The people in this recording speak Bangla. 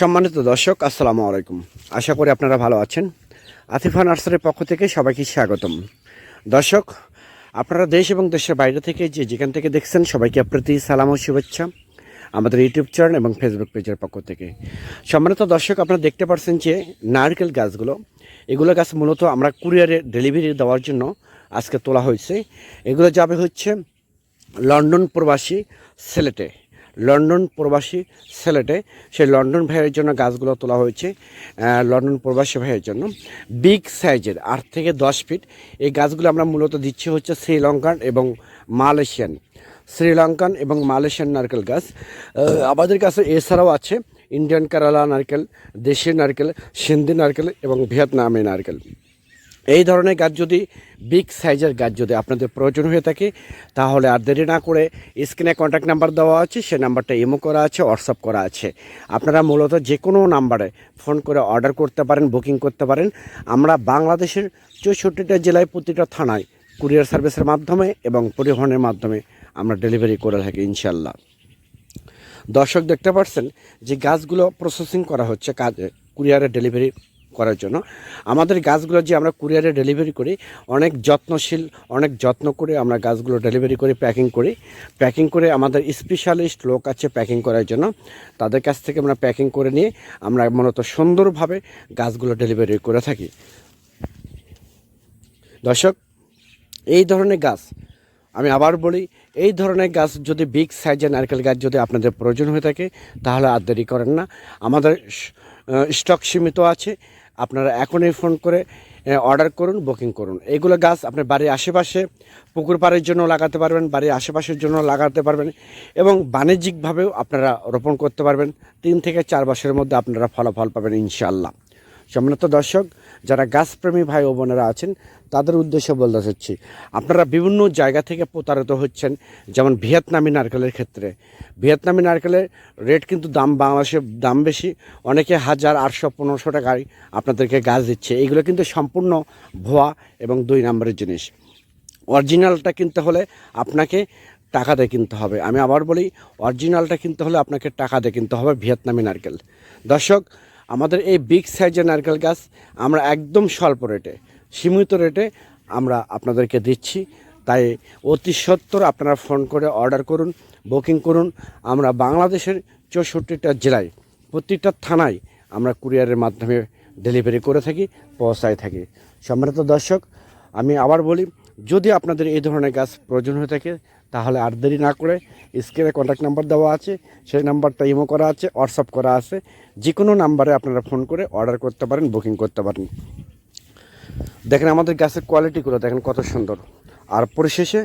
সম্মানিত দর্শক, আসসালামু আলাইকুম। আশা করি আপনারা ভালো আছেন। আতিফা নার্সারির পক্ষ থেকে সবাইকে স্বাগতম। দর্শক, আপনারা দেশ এবং দেশের বাইরে থেকে যে যেখান থেকে দেখছেন, সবাইকে প্রতি, সালাম ও শুভেচ্ছা আমাদের ইউটিউব চ্যানেল এবং ফেসবুক পেজের পক্ষ থেকে। সম্মানিত দর্শক, আপনারা দেখতে পাচ্ছেন যে নারকেল গাছগুলো, এগুলো গাছ মূলত আমরা কুরিয়ারে ডেলিভারি দেওয়ার জন্য আজকে তোলা হয়েছে। এগুলো যাবে হচ্ছে লন্ডন প্রবাসী সিলেটে। লন্ডন প্রবাসী সিলেটে সেই লন্ডন ভাইয়ের জন্য গাছগুলো তোলা হয়েছে লন্ডন প্রবাসী ভাইয়ের জন্য। বিগ সাইজের, আট থেকে দশ ফিট। এই গাছগুলো আমরা মূলত দিচ্ছি হচ্ছে শ্রীলঙ্কান এবং মালয়েশিয়ান। শ্রীলঙ্কান এবং মালয়েশিয়ান নারকেল গাছ। আমাদের কাছে এছাড়াও আছে ইন্ডিয়ান কেরালা নারকেল, দেশি নারকেল, সিন্ধি নারকেল এবং ভিয়েতনামি নারকেল। এই ধরনের গাছ যদি বিগ সাইজের গাছ যদি আপনাদের প্রয়োজন হয়ে থাকে, তাহলে আর দেরি না করে স্ক্রিনে কন্ট্যাক্ট নাম্বার দেওয়া আছে, সে নাম্বারটা ইমো করা আছে হোয়াটসঅ্যাপ করা আছে। আপনারা মূলত যে কোনো নাম্বারে ফোন করে অর্ডার করতে পারেন বুকিং করতে পারেন। আমরা বাংলাদেশের চৌষট্টিটা জেলায় প্রতিটা থানায় কুরিয়ার সার্ভিসের মাধ্যমে এবং পরিবহনের মাধ্যমে আমরা ডেলিভারি করে থাকি ইনশাল্লাহ দর্শক দেখতে পাচ্ছেন যে গাছগুলো প্রসেসিং করা হচ্ছে, কাজে কুরিয়ারে ডেলিভারি করার জন্য। আমাদের গাছগুলো যে আমরা কুরিয়ারে ডেলিভারি করি, অনেক যত্নশীল, অনেক যত্ন করে আমরা গাছগুলো ডেলিভারি করি প্যাকিং করি। প্যাকিং করে আমাদের স্পেশালিস্ট লোক আছে প্যাকিং করার জন্য। তাদের কাছ থেকে আমরা প্যাকিং করে নিয়ে আমরা মূলত সুন্দরভাবে গাছগুলো ডেলিভারি করে থাকি। দর্শক, এই ধরনের গাছ, আমি আবার বলি, এই ধরনের গাছ যদি বিগ সাইজের নারকেল গাছ যদি আপনাদের প্রয়োজন হয়ে থাকে, তাহলে আর দেরি করেন না। আমাদের স্টক সীমিত আছে। আপনারা এখনই ফোন করে অর্ডার করুন, বুকিং করুন। এগুলো গাছ আপনার বাড়ির আশেপাশে, পুকুর পাড়ের জন্য লাগাতে পারবেন, বাড়ির আশেপাশের জন্য লাগাতে পারবেন এবং বাণিজ্যিকভাবেও আপনারা রোপণ করতে পারবেন। তিন থেকে চার বছরের মধ্যে আপনারা ফলাফল পাবেন, ইনশাআল্লাহ। সম্মানিত দর্শক, যারা গাছপ্রেমী ভাই ও বোনেরা আছেন, তাদের উদ্দেশ্যে বলতে চাচ্ছি, আপনারা বিভিন্ন জায়গা থেকে প্রতারিত হচ্ছেন, যেমন ভিয়েতনামি নারকেলের ক্ষেত্রে। ভিয়েতনামি নারকেলের রেট কিন্তু দাম বাংলাদেশে দাম বেশি, অনেকে হাজার আটশো পনেরোশো টাকায় আপনাদেরকে গাছ দিচ্ছে। এইগুলো কিন্তু সম্পূর্ণ ভুয়া এবং দুই নম্বরের জিনিস। অরিজিনালটা কিনতে হলে আপনাকে টাকা দিয়ে কিনতে হবে। আমি আবার বলি, অরিজিনালটা কিনতে হলে আপনাকে টাকা দিয়ে কিনতে হবে ভিয়েতনামি নারকেল। দর্শক আমাদের এই বিগ সাইজের নারকেল গাছ আমরা একদম স্বল্প রেটে সীমিত রেটে আমরা আপনাদেরকে দিচ্ছি। তাই অতি সত্বর আপনারা ফোন করে অর্ডার করুন বুকিং করুন। আমরা বাংলাদেশের চৌষট্টিটা জেলায়, প্রতিটা থানায় আমরা কুরিয়ারের মাধ্যমে ডেলিভারি করে থাকি, পৌঁছায় থাকি। সম্মানিত দর্শক, আমি আবার বলি যদি আপনাদের এই ধরনের গাছ প্রয়োজন হয়ে থাকে, তাহলে আর দেরি না করে স্ক্রিনে কন্ট্যাক্ট নাম্বার দেওয়া আছে, সেই নাম্বারটা ইমো করা আছে হোয়াটসঅ্যাপ করা আছে যে কোনো নাম্বারে আপনারা ফোন করে অর্ডার করতে পারেন বুকিং করতে পারেন। দেখেন আমাদের গাছের কোয়ালিটিগুলো দেখেন কত সুন্দর। আর পরিশেষে